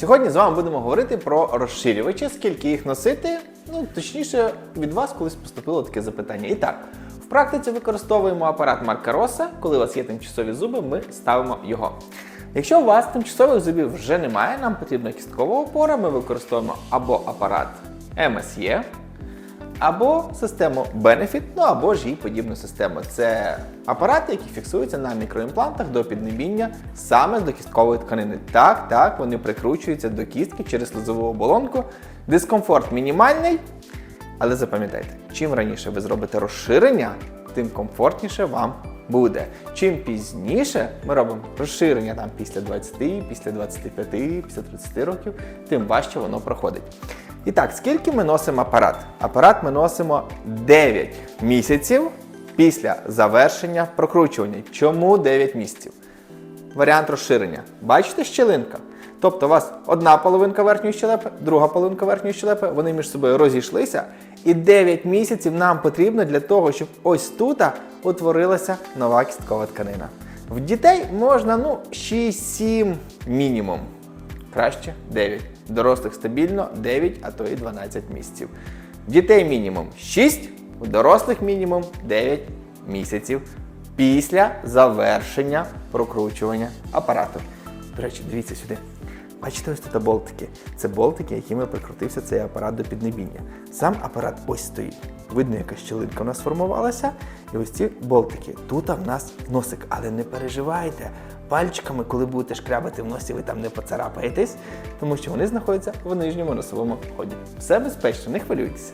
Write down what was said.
Сьогодні з вами будемо говорити про розширювачі, скільки їх носити. Ну, точніше, від вас колись поступило таке запитання. І так, в практиці використовуємо апарат Марка Роса. Коли у вас є тимчасові зуби, ми ставимо його. Якщо у вас тимчасових зубів вже немає, нам потрібна кісткова опора, ми використовуємо або апарат MSE, або систему Benefit, ну або ж їй подібну систему. Це апарати, які фіксуються на мікроімплантах до піднебіння саме до кісткової тканини. Так, так, вони прикручуються до кістки через слизову оболонку. Дискомфорт мінімальний, але запам'ятайте, чим раніше ви зробите розширення, тим комфортніше вам буде. Чим пізніше ми робимо розширення там після 20, після 25, після 30 років, тим важче воно проходить. І так, скільки ми носимо апарат? Апарат ми носимо 9 місяців після завершення прокручування. Чому 9 місяців? Варіант розширення. Бачите щелинка? Тобто у вас одна половинка верхньої щелепи, друга половинка верхньої щелепи, вони між собою розійшлися. І 9 місяців нам потрібно для того, щоб ось тут утворилася нова кісткова тканина. В дітей можна ну, 6-7 мінімум. Краще 9. Дорослих стабільно 9, а то і 12 місяців. Дітей мінімум 6, у дорослих мінімум 9 місяців після завершення прокручування апарату. До речі, дивіться сюди. Бачите, ось тут болтики. Це болтики, якими прикрутився цей апарат до піднебіння. Сам апарат ось стоїть. Видно, яка щелинка у нас сформувалася. І ось ці болтики. Тут в нас носик, але не переживайте. Пальчиками, коли будете шкрябати в носі, ви там не поцарапаєтесь, тому що вони знаходяться в нижньому носовому ході. Все безпечно, не хвилюйтеся.